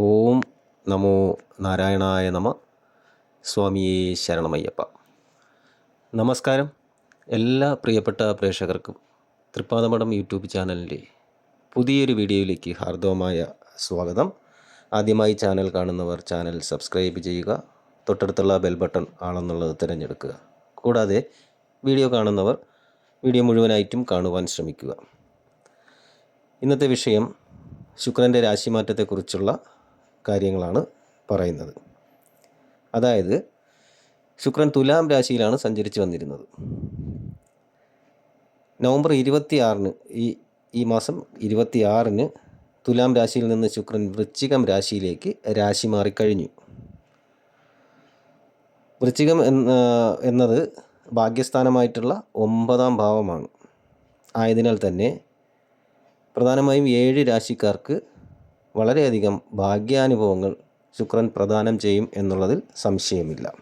ഓം നമോ നാരായണായ നമ. സ്വാമിയേ ശരണമയ്യപ്പ. നമസ്കാരം എല്ലാ പ്രിയപ്പെട്ട പ്രേക്ഷകർക്കും തൃപ്പാദമഠം യൂട്യൂബ് ചാനലിന്റെ പുതിയൊരു വീഡിയോയിലേക്ക് ഹാർദവമായ സ്വാഗതം. ആദ്യമായി ചാനൽ കാണുന്നവർ ചാനൽ സബ്സ്ക്രൈബ് ചെയ്യുക തൊട്ടടുത്തുള്ള ബെൽ ബട്ടൺ ആണെന്നുള്ളത് തിരഞ്ഞെടുക്കുക. കൂടാതെ വീഡിയോ കാണുന്നവർ വീഡിയോ മുഴുവനായിട്ടും കാണുവാൻ ശ്രമിക്കുക. ഇന്നത്തെ വിഷയം ശുക്രന്റെ രാശിമാറ്റത്തെക്കുറിച്ചുള്ള കാര്യങ്ങളാണ് പറയുന്നത്. അതായത് ശുക്രൻ തുലാം രാശിയിലാണ് സഞ്ചരിച്ചു വന്നിരുന്നത്. നവംബർ ഇരുപത്തിയാറിന് ഈ ഈ മാസം ഇരുപത്തിയാറിന് തുലാം രാശിയിൽ നിന്ന് ശുക്രൻ വൃശ്ചികം രാശിയിലേക്ക് രാശി മാറിക്കഴിഞ്ഞു വൃശ്ചികം എന്ന എന്നത് ഭാഗ്യസ്ഥാനമായിട്ടുള്ള ഒമ്പതാം ഭാവമാണ്. ആയതിനാൽ തന്നെ പ്രധാനമായും ഏഴ് രാശിക്കാർക്ക് വളരെയധികം ഭാഗ്യാനുഭവങ്ങൾ ശുക്രൻ പ്രദാനം ചെയ്യും എന്നുള്ളതിൽ സംശയമില്ല.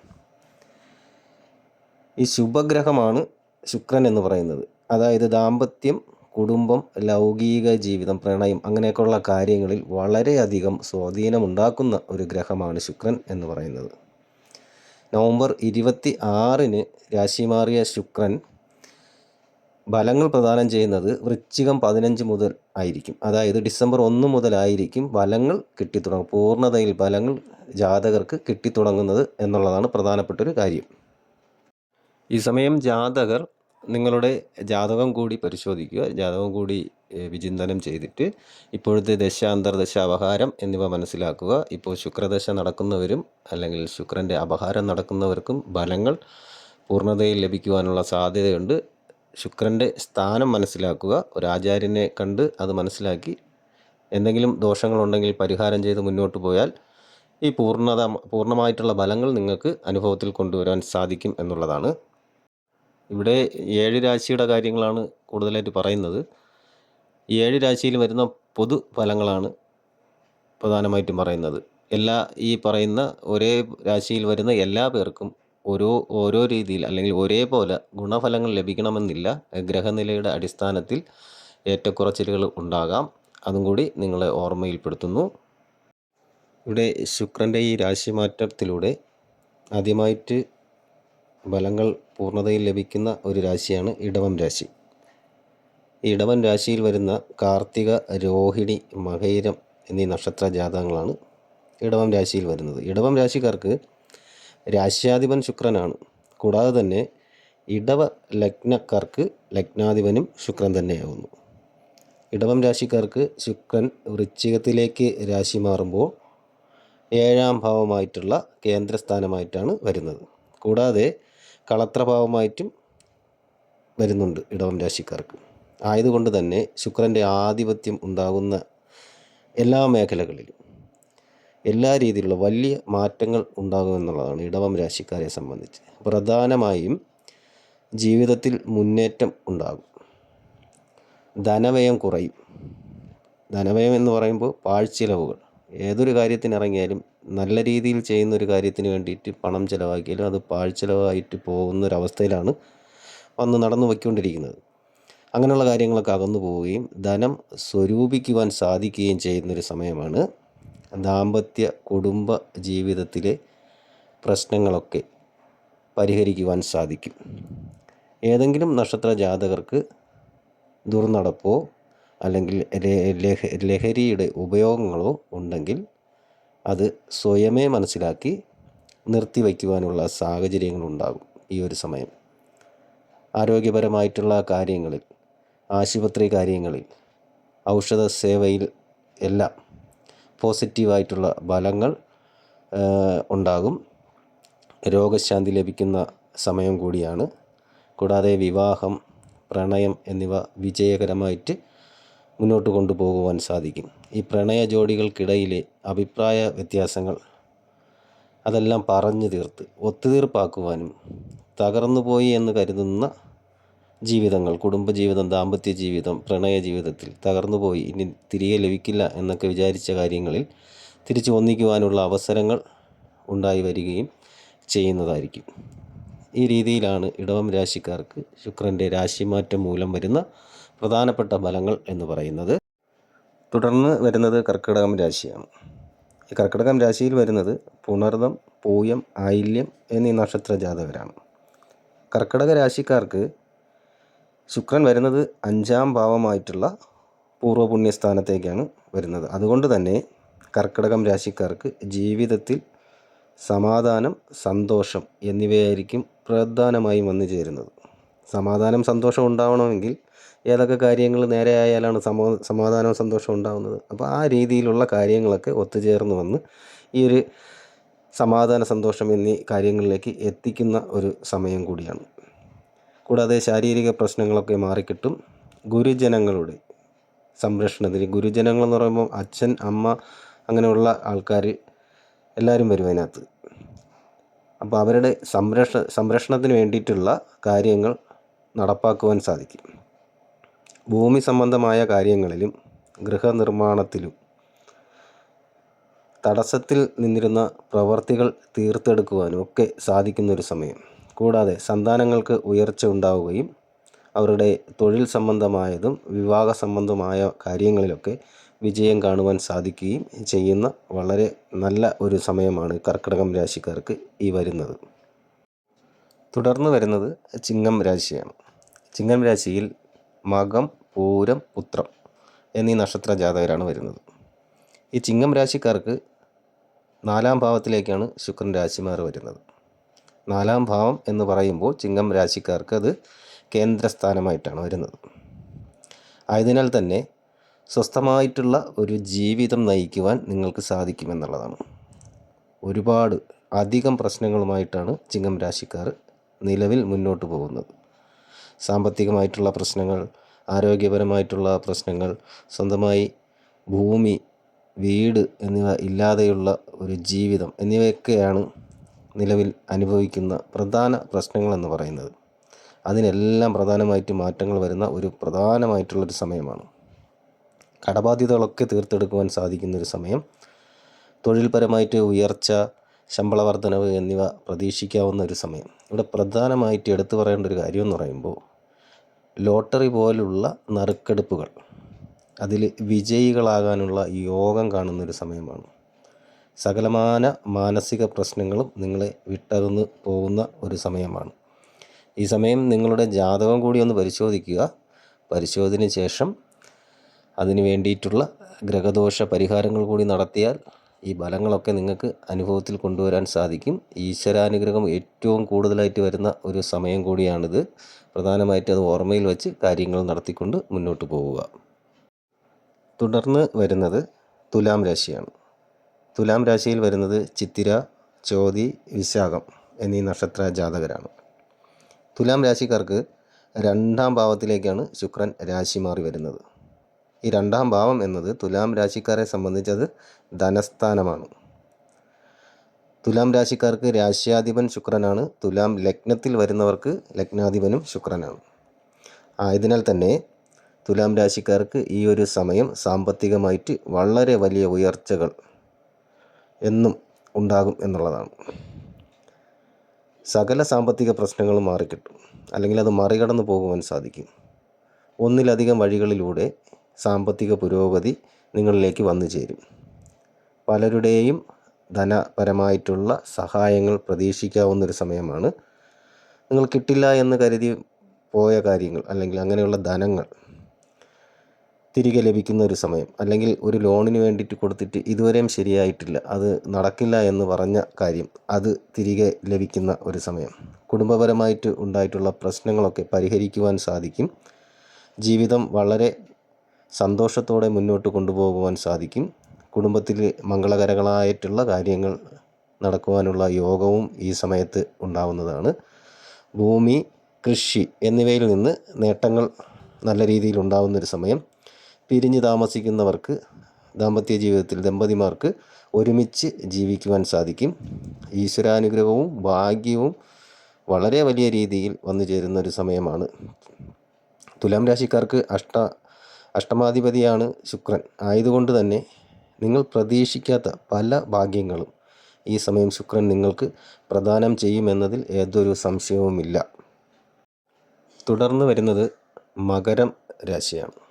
ഈ ശുഭഗ്രഹമാണ് ശുക്രൻ എന്ന് പറയുന്നത്. അതായത് ദാമ്പത്യം കുടുംബം ലൗകിക ജീവിതം പ്രണയം അങ്ങനെയൊക്കെയുള്ള കാര്യങ്ങളിൽ വളരെയധികം സ്വാധീനമുണ്ടാക്കുന്ന ഒരു ഗ്രഹമാണ് ശുക്രൻ എന്ന് പറയുന്നത്. നവംബർ ഇരുപത്തി ആറിന് രാശി മാറിയ ശുക്രൻ ഫലങ്ങൾ പ്രദാനം ചെയ്യുന്നത് വൃശ്ചികം പതിനഞ്ച് മുതൽ ആയിരിക്കും. അതായത് ഡിസംബർ ഒന്ന് മുതലായിരിക്കും ഫലങ്ങൾ കിട്ടിത്തുടങ്ങും പൂർണതയിൽ ഫലങ്ങൾ ജാതകർക്ക് കിട്ടിത്തുടങ്ങുന്നത് എന്നുള്ളതാണ് പ്രധാനപ്പെട്ട ഒരു കാര്യം. ഈ സമയം ജാതകർ നിങ്ങളുടെ ജാതകം കൂടി പരിശോധിക്കുക. ജാതകം കൂടി വിചിന്തനം ചെയ്തിട്ട് ഇപ്പോഴത്തെ ദശ അന്തർദശ അപഹാരം എന്നിവ മനസ്സിലാക്കുക. ഇപ്പോൾ ശുക്രദശ നടക്കുന്നവരും അല്ലെങ്കിൽ ശുക്രന്റെ അപഹാരം നടക്കുന്നവർക്കും ഫലങ്ങൾ പൂർണതയിൽ ലഭിക്കുവാനുള്ള സാധ്യതയുണ്ട്. ശുക്രന്റെ സ്ഥാനം മനസ്സിലാക്കുക. ഒരു ആചാര്യനെ കണ്ട് അത് മനസ്സിലാക്കി എന്തെങ്കിലും ദോഷങ്ങളുണ്ടെങ്കിൽ പരിഹാരം ചെയ്ത് മുന്നോട്ട് പോയാൽ ഈ പൂർണത പൂർണമായിട്ടുള്ള ഫലങ്ങൾ നിങ്ങൾക്ക് അനുഭവത്തിൽ കൊണ്ടുവരാൻ സാധിക്കും എന്നുള്ളതാണ്. ഇവിടെ ഏഴ് രാശിയുടെ കാര്യങ്ങളാണ് കൂടുതലായിട്ട് പറയുന്നത്. ഏഴ് രാശിയിൽ വരുന്ന പൊതു ഫലങ്ങളാണ് പ്രധാനമായിട്ടും പറയുന്നത്. എല്ലാ ഈ പറയുന്ന ഒരേ രാശിയിൽ വരുന്ന എല്ലാ പേർക്കും ഓരോ ഓരോ രീതിയിൽ അല്ലെങ്കിൽ ഒരേപോലെ ഗുണഫലങ്ങൾ ലഭിക്കണമെന്നില്ല. ഗ്രഹനിലയുടെ അടിസ്ഥാനത്തിൽ ഏറ്റക്കുറച്ചിലുകൾ ഉണ്ടാകാം. അതും കൂടി നിങ്ങളെ ഓർമ്മയിൽപ്പെടുത്തുന്നു. ഇവിടെ ശുക്രന്റെ ഈ രാശിമാറ്റത്തിലൂടെ ആദ്യമായിട്ട് ഫലങ്ങൾ പൂർണതയിൽ ലഭിക്കുന്ന ഒരു രാശിയാണ് ഇടവം രാശി. ഇടവൻ രാശിയിൽ വരുന്ന കാർത്തിക രോഹിണി മകയിരം എന്നീ നക്ഷത്ര ജാതകങ്ങളാണ് ഇടവം രാശിയിൽ വരുന്നത്. ഇടവം രാശിക്കാർക്ക് രാശ്യാധിപൻ ശുക്രനാണ്. കൂടാതെ തന്നെ ഇടവ ലഗ്നക്കാർക്ക് ലഗ്നാധിപനും ശുക്രൻ തന്നെയാകുന്നു ഇടവം രാശിക്കാർക്ക് ശുക്രൻ വൃശ്ചികത്തിലേക്ക് രാശി മാറുമ്പോൾ ഏഴാം ഭാവമായിട്ടുള്ള കേന്ദ്രസ്ഥാനമായിട്ടാണ് വരുന്നത്. കൂടാതെ കളത്രഭാവമായിട്ടും വരുന്നുണ്ട് ഇടവം രാശിക്കാർക്ക്. ആയതുകൊണ്ട് തന്നെ ശുക്രന്റെ ആധിപത്യം ഉണ്ടാകുന്ന എല്ലാ മേഖലകളിലും എല്ലാ രീതിയിലുള്ള വലിയ മാറ്റങ്ങൾ ഉണ്ടാകും എന്നുള്ളതാണ് ഇടവം രാശിക്കാരെ സംബന്ധിച്ച്. പ്രധാനമായും ജീവിതത്തിൽ മുന്നേറ്റം ഉണ്ടാകും. ധനവ്യയം കുറയും. ധനവ്യയം എന്ന് പറയുമ്പോൾ പാഴ്ചിലവുകൾ. ഏതൊരു കാര്യത്തിനിറങ്ങിയാലും നല്ല രീതിയിൽ ചെയ്യുന്ന ഒരു കാര്യത്തിന് വേണ്ടിയിട്ട് പണം ചിലവാക്കിയാലും അത് പാഴ്ചിലവായിട്ട് പോകുന്ന ഒരവസ്ഥയിലാണ് വന്ന് നടന്നു പോയിക്കൊണ്ടിരിക്കുന്നത്. അങ്ങനെയുള്ള കാര്യങ്ങളൊക്കെ അകന്നു പോവുകയും ധനം സ്വരൂപിക്കുവാൻ സാധിക്കുകയും ചെയ്യുന്നൊരു സമയമാണ് ദാമ്പത്യ കുടുംബ ജീവിതത്തിലെ പ്രശ്നങ്ങളൊക്കെ പരിഹരിക്കുവാൻ സാധിക്കും. ഏതെങ്കിലും നക്ഷത്ര ജാതകർക്ക് ദുർനടപ്പോ അല്ലെങ്കിൽ ലഹരിയുടെ ഉപയോഗങ്ങളോ ഉണ്ടെങ്കിൽ അത് സ്വയമേ മനസ്സിലാക്കി നിർത്തിവയ്ക്കുവാനുള്ള സാഹചര്യങ്ങളുണ്ടാകും ഈ ഒരു സമയം. ആരോഗ്യപരമായിട്ടുള്ള കാര്യങ്ങളിൽ ആശുപത്രി കാര്യങ്ങളിൽ ഔഷധ സേവയിൽ എല്ലാം പോസിറ്റീവായിട്ടുള്ള ഫലങ്ങൾ ഉണ്ടാകും. രോഗശാന്തി ലഭിക്കുന്ന സമയം കൂടിയാണ്. കൂടാതെ വിവാഹം പ്രണയം എന്നിവ വിജയകരമായിട്ട് മുന്നോട്ട് കൊണ്ടുപോകുവാൻ സാധിക്കും. ഈ പ്രണയ ജോഡികൾക്കിടയിലെ അഭിപ്രായ വ്യത്യാസങ്ങൾ അതെല്ലാം പറഞ്ഞു തീർത്ത് ഒത്തുതീർപ്പാക്കുവാനും തകർന്നുപോയി എന്ന് കരുതുന്ന ജീവിതങ്ങൾ കുടുംബജീവിതം ദാമ്പത്യ ജീവിതം പ്രണയ ജീവിതത്തിൽ തകർന്നുപോയി. ഇനി തിരികെ ലഭിക്കില്ല എന്നൊക്കെ വിചാരിച്ച കാര്യങ്ങളിൽ തിരിച്ചു ഒന്നിക്കുവാനുള്ള അവസരങ്ങൾ ഉണ്ടായി വരികയും ചെയ്യുന്നതായിരിക്കും. ഈ രീതിയിലാണ് ഇടവം രാശിക്കാർക്ക് ശുക്രന്റെ രാശിമാറ്റം മൂലം വരുന്ന പ്രധാനപ്പെട്ട ഫലങ്ങൾ എന്ന് പറയുന്നത്. തുടർന്ന് വരുന്നത് കർക്കിടകം രാശിയാണ്. ഈ കർക്കിടകം രാശിയിൽ വരുന്നത് പുണർദം പൂയം ആയില്യം എന്നീ നക്ഷത്ര ജാതകരാണ് കർക്കിടക രാശിക്കാർക്ക് ശുക്രൻ വരുന്നത് അഞ്ചാം ഭാവമായിട്ടുള്ള പൂർവപുണ്യസ്ഥാനത്തേക്കാണ് വരുന്നത്. അതുകൊണ്ട് തന്നെ കർക്കിടകം രാശിക്കാർക്ക് ജീവിതത്തിൽ സമാധാനം സന്തോഷം എന്നിവയായിരിക്കും പ്രധാനമായും വന്നു ചേരുന്നത്. സമാധാനം സന്തോഷം ഉണ്ടാവണമെങ്കിൽ ഏതൊക്കെ കാര്യങ്ങൾ നേരെ ആയാലാണ് സമോ സമാധാനവും സന്തോഷവും ഉണ്ടാകുന്നത് അപ്പോൾ ആ രീതിയിലുള്ള കാര്യങ്ങളൊക്കെ ഒത്തുചേർന്ന് വന്ന് ഈ ഒരു സമാധാന സന്തോഷം എന്നീ കാര്യങ്ങളിലേക്ക് എത്തിക്കുന്ന ഒരു സമയം കൂടിയാണ്. കൂടാതെ ശാരീരിക പ്രശ്നങ്ങളൊക്കെ മാറിക്കിട്ടും ഗുരുജനങ്ങളുടെ സംരക്ഷണത്തിന്. ഗുരുജനങ്ങൾ എന്ന് പറയുമ്പോൾ അച്ഛൻ അമ്മ അങ്ങനെയുള്ള ആൾക്കാർ എല്ലാവരും വരും അതിനകത്ത്. അപ്പോൾ അവരുടെ സംരക്ഷ സംരക്ഷണത്തിന് വേണ്ടിയിട്ടുള്ള കാര്യങ്ങൾ നടപ്പാക്കുവാൻ സാധിക്കും. ഭൂമി സംബന്ധമായ കാര്യങ്ങളിലും ഗൃഹനിർമ്മാണത്തിലും തടസ്സത്തിൽ നിന്നിരുന്ന പ്രവർത്തികൾ തീർത്തെടുക്കുവാനും ഒക്കെ സാധിക്കുന്നൊരു സമയം. കൂടാതെ സന്താനങ്ങൾക്ക് ഉയർച്ച ഉണ്ടാവുകയും അവരുടെ തൊഴിൽ സംബന്ധമായതും വിവാഹ സംബന്ധമായ കാര്യങ്ങളിലൊക്കെ വിജയം കാണുവാൻ സാധിക്കുകയും ചെയ്യുന്ന വളരെ നല്ല ഒരു സമയമാണ് കർക്കിടകം രാശിക്കാർക്ക് ഈ വരുന്നത്. തുടർന്ന് വരുന്നത് ചിങ്ങം രാശിയാണ്. ചിങ്ങം രാശിയിൽ മകം പൂരം പുത്രം എന്നീ നക്ഷത്ര ജാതകരാണ് വരുന്നത്. ഈ ചിങ്ങം രാശിക്കാർക്ക് നാലാം ഭാവത്തിലേക്കാണ് ശുക്രൻ രാശിമാർ വരുന്നത്. നാലാം ഭാവം എന്ന് പറയുമ്പോൾ ചിങ്ങം രാശിക്കാർക്ക് അത് കേന്ദ്രസ്ഥാനമായിട്ടാണ് വരുന്നത്. ആയതിനാൽ തന്നെ സ്വസ്ഥമായിട്ടുള്ള ഒരു ജീവിതം നയിക്കുവാൻ നിങ്ങൾക്ക് സാധിക്കുമെന്നുള്ളതാണ്. ഒരുപാട് അധികം പ്രശ്നങ്ങളുമായിട്ടാണ് ചിങ്ങം രാശിക്കാർ നിലവിൽ മുന്നോട്ട് പോകുന്നത്. സാമ്പത്തികമായിട്ടുള്ള പ്രശ്നങ്ങൾ ആരോഗ്യപരമായിട്ടുള്ള പ്രശ്നങ്ങൾ സ്വന്തമായി ഭൂമി വീട് എന്നിവ ഇല്ലാതെയുള്ള ഒരു ജീവിതം എന്നിവയൊക്കെയാണ് നിലവിൽ അനുഭവിക്കുന്ന പ്രധാന പ്രശ്നങ്ങളെന്ന് പറയുന്നത്. അതിനെല്ലാം പ്രധാനമായിട്ട് മാറ്റങ്ങൾ വരുന്ന ഒരു പ്രധാനമായിട്ടുള്ളൊരു സമയമാണ്. കടബാധ്യതകളൊക്കെ തീർത്തെടുക്കുവാൻ സാധിക്കുന്നൊരു സമയം. തൊഴിൽപരമായിട്ട് ഉയർച്ച ശമ്പള വർധനവ് എന്നിവ പ്രതീക്ഷിക്കാവുന്ന ഒരു സമയം. ഇവിടെ പ്രധാനമായിട്ട് എടുത്തു പറയേണ്ട ഒരു കാര്യം എന്ന് പറയുമ്പോൾ ലോട്ടറി പോലുള്ള നറുക്കെടുപ്പുകൾ. അതിൽ വിജയികളാകാനുള്ള യോഗം കാണുന്നൊരു സമയമാണ്. സകലമാന മാനസിക പ്രശ്നങ്ങളും നിങ്ങളെ വിട്ടകന്ന് പോകുന്ന ഒരു സമയമാണ്. ഈ സമയം നിങ്ങളുടെ ജാതകം കൂടി ഒന്ന് പരിശോധിക്കുക. പരിശോധന ശേഷം അതിന് വേണ്ടിയിട്ടുള്ള ഗ്രഹദോഷ പരിഹാരങ്ങൾ കൂടി നടത്തിയാൽ ഈ ബലങ്ങളൊക്കെ നിങ്ങൾക്ക് അനുഭവത്തിൽ കൊണ്ടുവരാൻ സാധിക്കും. ഈശ്വരാനുഗ്രഹം ഏറ്റവും കൂടുതലായിട്ട് വരുന്ന ഒരു സമയം കൂടിയാണിത്. പ്രധാനമായിട്ട് അത് ഓർമ്മയിൽ വെച്ച് കാര്യങ്ങൾ നടത്തിക്കൊണ്ട് മുന്നോട്ട് പോവുക. തുടർന്ന് വരുന്നത് തുലാം രാശിയാണ്. തുലാം രാശിയിൽ വരുന്നത് ചിത്തിര ചോതി വിശാഖം എന്നീ നക്ഷത്ര ജാതകരാണ്. തുലാം രാശിക്കാർക്ക് രണ്ടാം ഭാവത്തിലേക്കാണ് ശുക്രൻ രാശി മാറി വരുന്നത്. ഈ രണ്ടാം ഭാവം എന്നത് തുലാം രാശിക്കാരെ സംബന്ധിച്ചത് ധനസ്ഥാനമാണ്. തുലാം രാശിക്കാർക്ക് രാശ്യാധിപൻ ശുക്രനാണ്. തുലാം ലഗ്നത്തിൽ വരുന്നവർക്ക് ലഗ്നാധിപനും ശുക്രനാണ്. ആയതിനാൽ തന്നെ തുലാം രാശിക്കാർക്ക് ഈ ഒരു സമയം സാമ്പത്തികമായിട്ട് വളരെ വലിയ ഉയർച്ചകൾ എന്നും ഉണ്ടാകും എന്നുള്ളതാണ്. സകല സാമ്പത്തിക പ്രശ്നങ്ങളും മാറിക്കിട്ടും. അല്ലെങ്കിൽ അത് മറികടന്നു പോകുവാൻ സാധിക്കും. ഒന്നിലധികം വഴികളിലൂടെ സാമ്പത്തിക പുരോഗതി നിങ്ങളിലേക്ക് വന്നു ചേരും. പലരുടെയും ധനപരമായിട്ടുള്ള സഹായങ്ങൾ പ്രതീക്ഷിക്കാവുന്നൊരു സമയമാണ്. നിങ്ങൾ കിട്ടില്ല എന്ന് കരുതി പോയ കാര്യങ്ങൾ അല്ലെങ്കിൽ അങ്ങനെയുള്ള ധനങ്ങൾ തിരികെ ലഭിക്കുന്ന ഒരു സമയം അല്ലെങ്കിൽ ഒരു ലോണിന് വേണ്ടിയിട്ട് കൊടുത്തിട്ട് ഇതുവരെയും ശരിയായിട്ടില്ല അത് നടക്കില്ല എന്ന് പറഞ്ഞ കാര്യം അത് തിരികെ ലഭിക്കുന്ന ഒരു സമയം. കുടുംബപരമായിട്ട് ഉണ്ടായിട്ടുള്ള പ്രശ്നങ്ങളൊക്കെ പരിഹരിക്കുവാൻ സാധിക്കും. ജീവിതം വളരെ സന്തോഷത്തോടെ മുന്നോട്ട് കൊണ്ടുപോകുവാൻ സാധിക്കും. കുടുംബത്തിൽ മംഗളകരങ്ങളായിട്ടുള്ള കാര്യങ്ങൾ നടക്കുവാനുള്ള യോഗവും ഈ സമയത്ത് ഉണ്ടാവുന്നതാണ്. ഭൂമി കൃഷി എന്നിവയിൽ നിന്ന് നേട്ടങ്ങൾ നല്ല രീതിയിൽ ഉണ്ടാവുന്നൊരു സമയം. പിരിഞ്ഞ് താമസിക്കുന്നവർക്ക് ദാമ്പത്യ ജീവിതത്തിൽ ദമ്പതിമാർക്ക് ഒരുമിച്ച് ജീവിക്കുവാൻ സാധിക്കും. ഈശ്വരാനുഗ്രഹവും ഭാഗ്യവും വളരെ വലിയ രീതിയിൽ വന്നു ചേരുന്ന ഒരു സമയമാണ്. തുലാം രാശിക്കാർക്ക് അഷ്ട അഷ്ടമാധിപതിയാണ് ശുക്രൻ. ആയതുകൊണ്ട് തന്നെ നിങ്ങൾ പ്രതീക്ഷിക്കാത്ത പല ഭാഗ്യങ്ങളും ഈ സമയം ശുക്രൻ നിങ്ങൾക്ക് പ്രദാനം ചെയ്യുമെന്നതിൽ ഏതൊരു സംശയവുമില്ല. തുടർന്ന് വരുന്നത് മകരം രാശിയാണ്.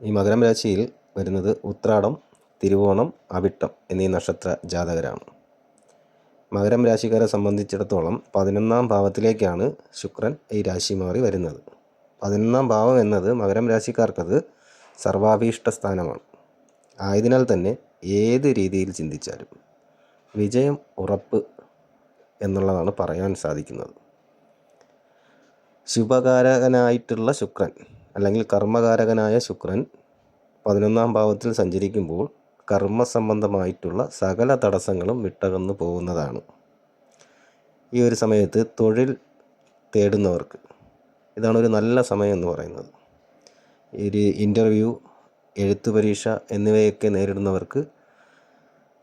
ഈ മകരം രാശിയിൽ വരുന്നത് ഉത്രാടം തിരുവോണം അവിട്ടം എന്നീ നക്ഷത്ര ജാതകരാണ്. മകരം രാശിക്കാരെ സംബന്ധിച്ചിടത്തോളം പതിനൊന്നാം ഭാവത്തിലേക്കാണ് ശുക്രൻ ഈ രാശി മാറി വരുന്നത്. പതിനൊന്നാം ഭാവം എന്നത് മകരം രാശിക്കാർക്കത് സർവാഭീഷ്ട സ്ഥാനമാണ്. ആയതിനാൽ തന്നെ ഏത് രീതിയിൽ ചിന്തിച്ചാലും വിജയം ഉറപ്പ് എന്നുള്ളതാണ് പറയാൻ സാധിക്കുന്നത്. ശുഭകാരകനായിട്ടുള്ള ശുക്രൻ അല്ലെങ്കിൽ കർമ്മകാരകനായ ശുക്രൻ പതിനൊന്നാം ഭാവത്തിൽ സഞ്ചരിക്കുമ്പോൾ കർമ്മ സംബന്ധമായിട്ടുള്ള സകല തടസ്സങ്ങളും വിട്ടകന്നു പോകുന്നതാണ്. ഈ ഒരു സമയത്ത് തൊഴിൽ തേടുന്നവർക്ക് ഇതാണ് ഒരു നല്ല സമയം എന്ന് പറയുന്നത്. ഒരു ഇന്റർവ്യൂ എഴുത്തു പരീക്ഷ എന്നിവയൊക്കെ നേരിടുന്നവർക്ക്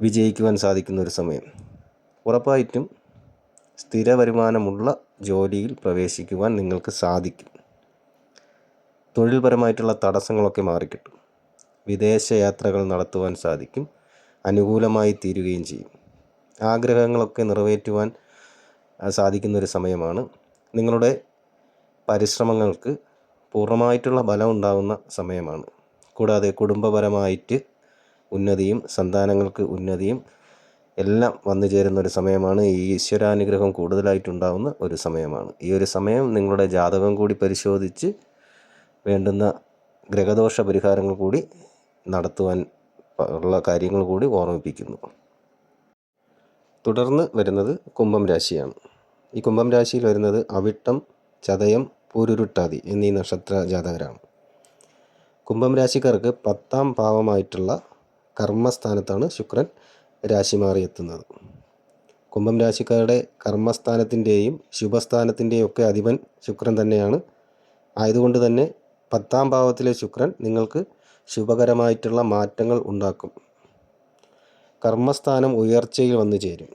വിജയിക്കുവാൻ സാധിക്കുന്ന ഒരു സമയം. ഉറപ്പായിട്ടും സ്ഥിര വരുമാനമുള്ള ജോലിയിൽ പ്രവേശിക്കുവാൻ നിങ്ങൾക്ക് സാധിക്കും. തൊഴിൽപരമായിട്ടുള്ള തടസ്സങ്ങളൊക്കെ മാറിക്കിട്ടും. വിദേശ യാത്രകൾ നടത്തുവാൻ സാധിക്കും. അനുകൂലമായി തീരുകയും ചെയ്യും. ആഗ്രഹങ്ങളൊക്കെ നിറവേറ്റുവാൻ സാധിക്കുന്ന ഒരു സമയമാണ്. നിങ്ങളുടെ പരിശ്രമങ്ങൾക്ക് പൂർണമായിട്ടുള്ള ബലം ഉണ്ടാകുന്ന സമയമാണ്. കൂടാതെ കുടുംബപരമായിട്ട് ഉന്നതിയും സന്താനങ്ങൾക്ക് ഉന്നതിയും എല്ലാം വന്നു ചേരുന്ന ഒരു സമയമാണ്. ഈ ഈശ്വരാനുഗ്രഹം കൂടുതലായിട്ടുണ്ടാകുന്ന ഒരു സമയമാണ്. ഈ ഒരു സമയം നിങ്ങളുടെ ജാതകം കൂടി പരിശോധിച്ച് വേണ്ടുന്ന ഗ്രഹദോഷ പരിഹാരങ്ങൾ കൂടി നടത്തുവാൻ ഉള്ള കാര്യങ്ങൾ കൂടി ഓർമ്മിപ്പിക്കുന്നു. തുടർന്ന് വരുന്നത് കുംഭം രാശിയാണ്. ഈ കുംഭം രാശിയിൽ വരുന്നത് അവിട്ടം ചതയം പൂരുരുട്ടാതി എന്നീ നക്ഷത്ര ജാതകരാണ്. കുംഭം രാശിക്കാർക്ക് പത്താം ഭാവമായിട്ടുള്ള കർമ്മസ്ഥാനത്താണ് ശുക്രൻ രാശി മാറി എത്തുന്നത്. കുംഭം രാശിക്കാരുടെ കർമ്മസ്ഥാനത്തിന്റെയും ശുഭസ്ഥാനത്തിന്റെയും ഒക്കെ അധിപൻ ശുക്രൻ തന്നെയാണ്. ആയതുകൊണ്ട് തന്നെ പത്താം ഭാവത്തിലെ ശുക്രൻ നിങ്ങൾക്ക് ശുഭകരമായിട്ടുള്ള മാറ്റങ്ങൾ ഉണ്ടാക്കും. കർമ്മസ്ഥാനം ഉയർച്ചയിൽ വന്നു ചേരും.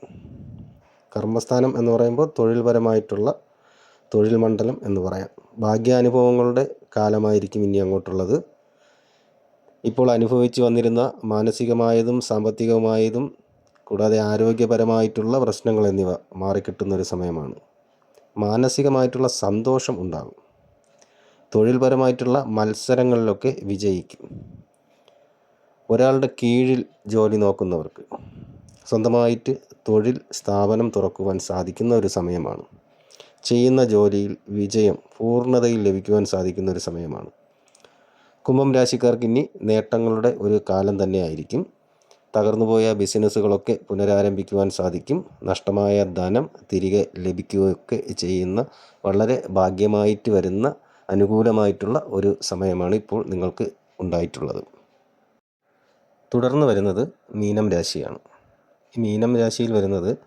കർമ്മസ്ഥാനം എന്ന് പറയുമ്പോൾ തൊഴിൽപരമായിട്ടുള്ള തൊഴിൽ മണ്ഡലം എന്ന് പറയാം. ഭാഗ്യാനുഭവങ്ങളുടെ കാലമായിരിക്കും ഇനി അങ്ങോട്ടുള്ളത്. ഇപ്പോൾ അനുഭവിച്ചു വന്നിരുന്ന മാനസികമായതും സാമ്പത്തികമായതും കൂടാതെ ആരോഗ്യപരമായിട്ടുള്ള പ്രശ്നങ്ങൾ എന്നിവ മാറിക്കിട്ടുന്ന ഒരു സമയമാണ്. മാനസികമായിട്ടുള്ള സന്തോഷം ഉണ്ടാകും. തൊഴിൽപരമായിട്ടുള്ള മത്സരങ്ങളിലൊക്കെ വിജയിക്കും. ഒരാളുടെ കീഴിൽ ജോലി നോക്കുന്നവർക്ക് സ്വന്തമായിട്ട് തൊഴിൽ സ്ഥാപനം തുറക്കുവാൻ സാധിക്കുന്ന ഒരു സമയമാണ്. ചെയ്യുന്ന ജോലിയിൽ വിജയം പൂർണതയിൽ ലഭിക്കുവാൻ സാധിക്കുന്ന ഒരു സമയമാണ്. കുംഭം രാശിക്കാർക്ക് ഇനി നേട്ടങ്ങളുടെ ഒരു കാലം തന്നെയായിരിക്കും. തകർന്നുപോയ ബിസിനസ്സുകളൊക്കെ പുനരാരംഭിക്കുവാൻ സാധിക്കും. നഷ്ടമായ ധനം തിരികെ ലഭിക്കുകയൊക്കെ ചെയ്യുന്ന വളരെ ഭാഗ്യമായിട്ട് വരുന്ന അനുകൂലമായിട്ടുള്ള ഒരു സമയമാണ് ഇപ്പോൾ നിങ്ങൾക്ക് ഉണ്ടായിട്ടുള്ളത്. തുടർന്ന് വരുന്നത് മീനം രാശിയാണ്. ഈ മീനം രാശിയിൽ വരുന്നത്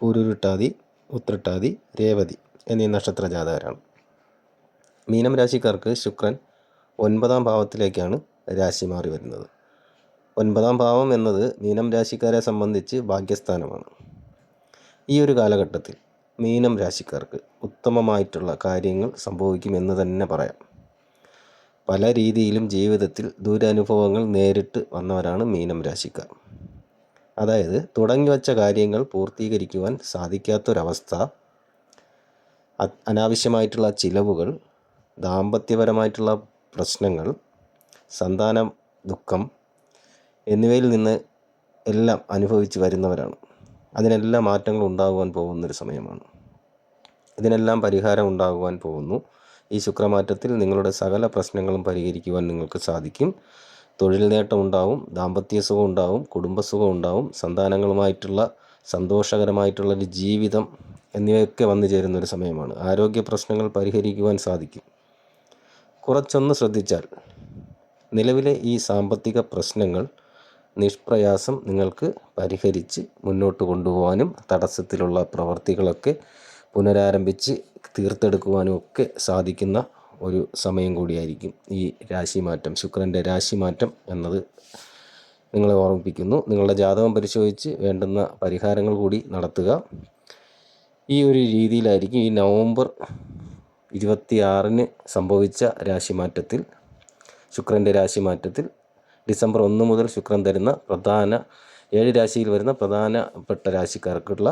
പൂരുരുട്ടാതി ഉത്രട്ടാതി രേവതി എന്നീ നക്ഷത്ര ജാതകരാണ് മീനം രാശിക്കാർക്ക് ശുക്രൻ ഒൻപതാം ഭാവത്തിലേക്കാണ് രാശി മാറി വരുന്നത്. ഒൻപതാം ഭാവം എന്നത് മീനം രാശിക്കാരെ സംബന്ധിച്ച് ഭാഗ്യസ്ഥാനമാണ്. ഈ ഒരു കാലഘട്ടത്തിൽ മീനം രാശിക്കാർക്ക് ഉത്തമമായിട്ടുള്ള കാര്യങ്ങൾ സംഭവിക്കുമെന്ന് തന്നെ പറയാം. പല രീതിയിലും ജീവിതത്തിൽ ദുരനുഭവങ്ങൾ നേരിട്ട് വന്നവരാണ് മീനം രാശിക്കാർ. അതായത് തുടങ്ങി വച്ച കാര്യങ്ങൾ പൂർത്തീകരിക്കുവാൻ സാധിക്കാത്തൊരവസ്ഥ അനാവശ്യമായിട്ടുള്ള ചിലവുകൾ ദാമ്പത്യപരമായിട്ടുള്ള പ്രശ്നങ്ങൾ സന്താന ദുഃഖം എന്നിവയിൽ നിന്ന് എല്ലാം അനുഭവിച്ച് വരുന്നവരാണ്. അതിനെല്ലാം മാറ്റങ്ങൾ ഉണ്ടാകുവാൻ പോകുന്നൊരു സമയമാണ്. ഇതിനെല്ലാം പരിഹാരം ഉണ്ടാകുവാൻ പോകുന്നു. ഈ ശുക്രമാറ്റത്തിൽ നിങ്ങളുടെ സകല പ്രശ്നങ്ങളും പരിഹരിക്കുവാൻ നിങ്ങൾക്ക് സാധിക്കും. തൊഴിൽ നേട്ടം ഉണ്ടാവും ദാമ്പത്യ സുഖം ഉണ്ടാവും കുടുംബസുഖം ഉണ്ടാവും സന്താനങ്ങളുമായിട്ടുള്ള സന്തോഷകരമായിട്ടുള്ള ഒരു ജീവിതം എന്നിവയൊക്കെ വന്നു ചേരുന്ന ഒരു സമയമാണ്. ആരോഗ്യ പ്രശ്നങ്ങൾ പരിഹരിക്കുവാൻ സാധിക്കും. കുറച്ചൊന്ന് ശ്രദ്ധിച്ചാൽ നിലവിലെ ഈ സാമ്പത്തിക പ്രശ്നങ്ങൾ നിഷ്പ്രയാസം നിങ്ങൾക്ക് പരിഹരിച്ച് മുന്നോട്ട് കൊണ്ടുപോകാനും തടസ്സത്തിലുള്ള പ്രവർത്തികളൊക്കെ പുനരാരംഭിച്ച് തീർത്തെടുക്കുവാനും ഒക്കെ സാധിക്കുന്ന ഒരു സമയം കൂടിയായിരിക്കും ഈ രാശിമാറ്റം. ശുക്രന്റെ രാശിമാറ്റം എന്നത് നിങ്ങളെ ഓർമ്മിപ്പിക്കുന്നു. നിങ്ങളുടെ ജാതകം പരിശോധിച്ച് വേണ്ടുന്ന പരിഹാരങ്ങൾ കൂടി നടത്തുക. ഈ ഒരു രീതിയിലായിരിക്കും ഈ നവംബർ ഇരുപത്തിയാറിന് സംഭവിച്ച രാശിമാറ്റത്തിൽ ശുക്രന്റെ രാശിമാറ്റത്തിൽ ഡിസംബർ ഒന്ന് മുതൽ ശുക്രൻ തരുന്ന പ്രധാന ഏഴ് രാശിയിൽ വരുന്ന പ്രധാനപ്പെട്ട രാശിക്കാർക്കുള്ള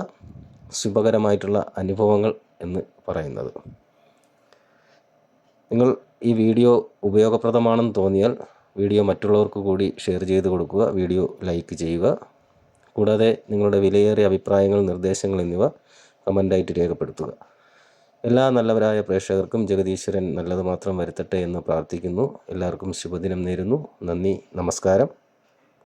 ശുഭകരമായിട്ടുള്ള അനുഭവങ്ങൾ എന്ന് പറയുന്നത്. നിങ്ങൾ ഈ വീഡിയോ ഉപയോഗപ്രദമാണെന്ന് തോന്നിയാൽ വീഡിയോ മറ്റുള്ളവർക്ക് കൂടി ഷെയർ ചെയ്ത് കൊടുക്കുക വീഡിയോ ലൈക്ക് ചെയ്യുക. കൂടാതെ നിങ്ങളുടെ വിലയേറിയ അഭിപ്രായങ്ങൾ നിർദ്ദേശങ്ങൾ എന്നിവ കമന്റായിട്ട് രേഖപ്പെടുത്തുക. എല്ലാ നല്ലവരായ പ്രേക്ഷകർക്കും ജഗദീശ്വരൻ നല്ലത് മാത്രം വരുത്തട്ടെ എന്ന് പ്രാർത്ഥിക്കുന്നു. എല്ലാവർക്കും ശുഭദിനം നേരുന്നു. നന്ദി. നമസ്കാരം.